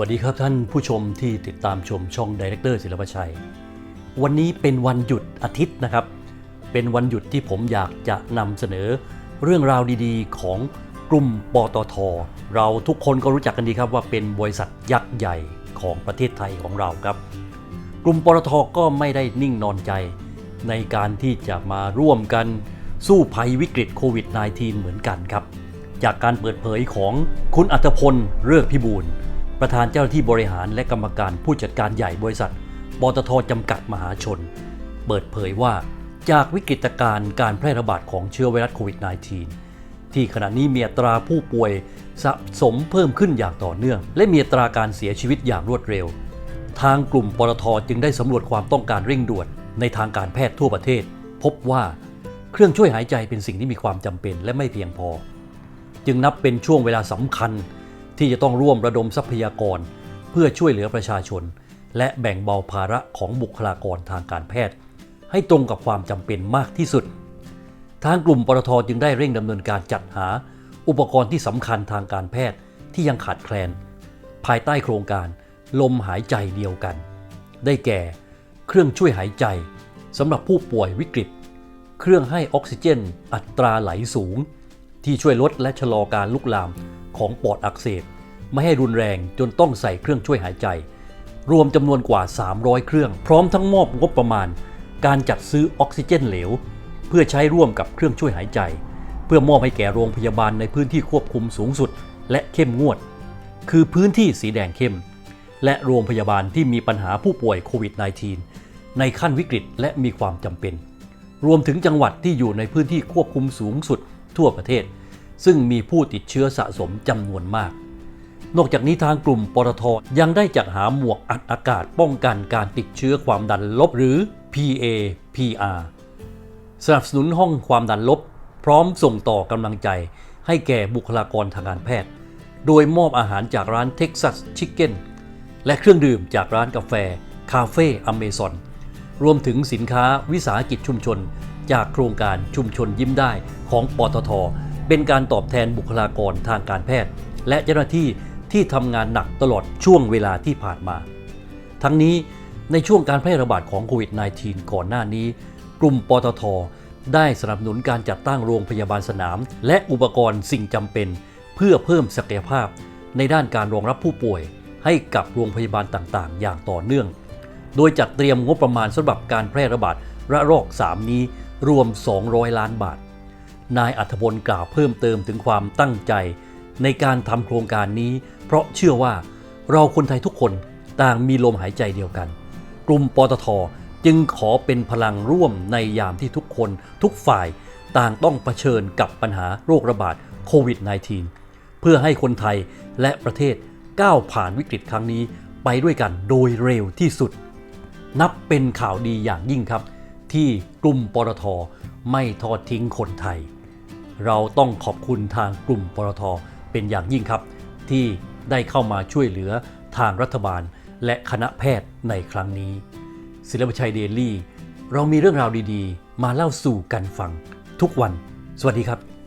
วัสดีครับท่านผู้ชมที่ติดตามชมช่องดีเรคเตอร์ศิลปชัย วันนี้เป็นวันหยุดอาทิตย์นะครับ เป็นวันหยุดที่ผมอยากจะนำเสนอเรื่องราวดีๆ ของกลุ่มปตท เราทุกคนก็รู้จักกันดีครับว่าเป็นบริษัทยักษ์ใหญ่ของประเทศไทยของเราครับ กลุ่มปตทก็ไม่ได้นิ่งนอนใจ ในการที่จะมาร่วมกันสู้ภัยวิกฤตโควิด -19 เหมือนกันครับ จากการเปิดเผยของคุณอัตพลเลิกพิบูล ประธานเจ้าหน้าที่บริหารและกรรมการผู้จัดการใหญ่บริษัทปตทจำกัดมหาชน เปิดเผยว่าจากวิกฤตการณ์การแพร่ระบาดของเชื้อไวรัสโควิด -19 ที่ขณะนี้มีอัตราผู้ป่วยสะสมเพิ่มขึ้นอย่างต่อเนื่อง และมีอัตราการเสียชีวิตอย่างรวดเร็ว ทางกลุ่มปตทจึงได้สำรวจความต้องการเร่งด่วนในทางการแพทย์ทั่วประเทศ พบว่าเครื่องช่วยหายใจเป็นสิ่งที่มีความจำเป็นและไม่เพียงพอ จึงนับเป็นช่วงเวลาสำคัญ ที่จะต้องร่วมระดมทรัพยากร เพื่อช่วยเหลือประชาชน และแบ่งเบาภาระของบุคลากรทางการแพทย์ ให้ตรงกับความจำเป็นมากที่สุด ทางกลุ่มปตทจึงได้เร่งดำเนินการจัดหา อุปกรณ์ที่สำคัญทางการแพทย์ที่ยังขาดแคลน ภายใต้โครงการ ลมหายใจเดียวกัน ได้แก่ เครื่องช่วยหายใจสำหรับผู้ป่วยวิกฤต เครื่องให้ออกซิเจน อัตราไหลสูง ที่ช่วยลดและชะลอการลุกลาม ของปอดอักเสบไม่ให้รุนแรงจนต้องใส่เครื่องช่วยหายใจ รวมจำนวนกว่า 300 เครื่อง พร้อมทั้งมอบงบประมาณ การจัดซื้อออกซิเจนเหลว เพื่อใช้ร่วมกับเครื่องช่วยหายใจ เพื่อมอบให้แก่โรงพยาบาลในพื้นที่ควบคุมสูงสุด และเข้มงวด คือพื้นที่สีแดงเข้ม และโรงพยาบาลที่มีปัญหาผู้ป่วยโควิด -19 ในขั้นวิกฤตและมีความจำเป็น รวมถึงจังหวัดที่อยู่ในพื้นที่ควบคุมสูงสุดทั่วประเทศ ซึ่งมีผู้ติดเชื้อสะสมจำนวนมาก นอกจากนี้ทางกลุ่มปตทยังได้จัดหาหมวกอัดอากาศป้องกันการติดเชื้อความดันลบหรือ PA PR สนับสนุนห้องความดันลบ พร้อมส่งต่อกำลังใจให้แก่บุคลากรทางการแพทย์ โดยมอบอาหารจากร้าน Texas Chicken และเครื่องดื่มจากร้านกาแฟ คาเฟ่อเมซอนรวมถึงสินค้าวิสาหกิจชุมชน จากโครงการชุมชนยิ้มได้ของปตท เป็นการตอบแทนบุคลากรทางการแพทย์ และเจ้าหน้าที่ที่ทำงานหนักตลอดช่วงเวลาที่ผ่านมา ทั้งนี้ในช่วงการแพร่ระบาดของโควิด -19 ก่อนหน้านี้ กลุ่มปตท ได้สนับสนุนการจัดตั้งโรงพยาบาลสนาม และอุปกรณ์สิ่งจำเป็น เพื่อเพิ่มศักยภาพ ในด้านการรองรับผู้ป่วย ให้กับโรงพยาบาลต่างๆ อย่างต่อเนื่อง โดยจัดเตรียมงบประมาณสำหรับการแพร่ระบาดระลอก 3 นี้รวม 200 ล้านบาท นายอัธพลกล่าวเพิ่มเติมถึงความตั้งใจ ในการทำโครงการนี้ เพราะเชื่อว่าเราคนไทยทุกคนต่างมีลมหายใจเดียวกัน กลุ่มปตทจึงขอเป็นพลังร่วมในยามที่ทุกคนทุกฝ่ายต่างต้องเผชิญกับปัญหาโรคระบาดโควิด -19 เพื่อให้คนไทยและประเทศก้าวผ่านวิกฤตครั้งนี้ไปด้วยกันโดยเร็วที่สุด นับเป็นข่าวดีอย่างยิ่งครับ ที่กลุ่มปตทไม่ทอดทิ้งคนไทย เราต้องขอบคุณทางกลุ่มปตทเป็นอย่างยิ่งครับ ที่ได้เข้ามาช่วยเหลือทางรัฐบาล และคณะแพทย์ในครั้งนี้ ศิลปชัยเดลี่ เรามีเรื่องราวดีๆ มาเล่าสู่กันฟังทุกวัน สวัสดีครับ